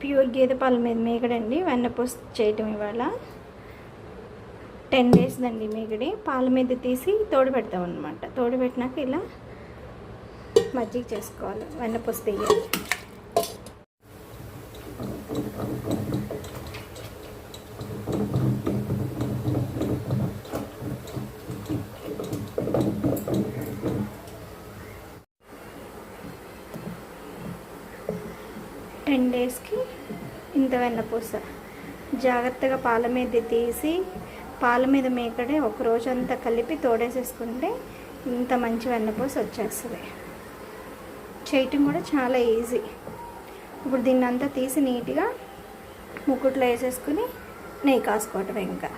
Pure గేదె పాల మీద మేగడండి వెన్నపూస చేయటం ఇవాళ. టెన్ డేస్ దండి మేగడి. పాల మీద తీసి తోడు పెడతాం అనమాట తోడబెట్టినాక ఇలా మజ్జిగ చేసుకోవాలి. వెన్నపూస తీయాలి. టెన్ డేస్కి ఇంత వెన్నపూస జాగ్రత్తగా పాల మీద తీసి పాల మీద మేకడే ఒక రోజంతా కలిపి తోడేసేసుకుంటే ఇంత మంచి వెన్నపూస వచ్చేస్తుంది. చేయటం కూడా చాలా ఈజీ. ఇప్పుడు దీన్ని అంతా తీసి నీట్గా ముక్కుట్లో వేసేసుకుని నెయ్యి కాసుకోవటం ఇంకా.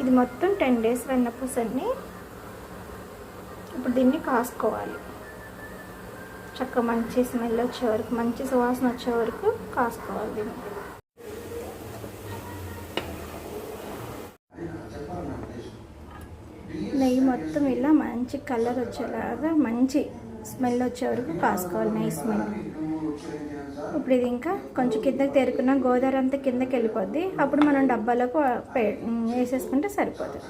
ఇది మొత్తం టెన్ డేస్ వెన్నపూస అండి ఇప్పుడు దీన్ని కాసుకోవాలి. చక్కగా మంచి స్మెల్ వచ్చే వరకు మంచి సువాసన వచ్చే వరకు కాసుకోవాలి దీన్ని. నెయ్యి మొత్తం ఇలా మంచి కలర్ వచ్చేలాగా మంచి స్మెల్ వచ్చే వరకు కాసుకోవాలి నెయ్యి స్మెల్ ఇప్పుడు ఇది ఇంకా కొంచెం కిందకి తెరుకున్న గోదావరి అంతా కిందకి వెళ్ళిపోద్ది. అప్పుడు మనం డబ్బాలకు వేసేసుకుంటే సరిపోతుంది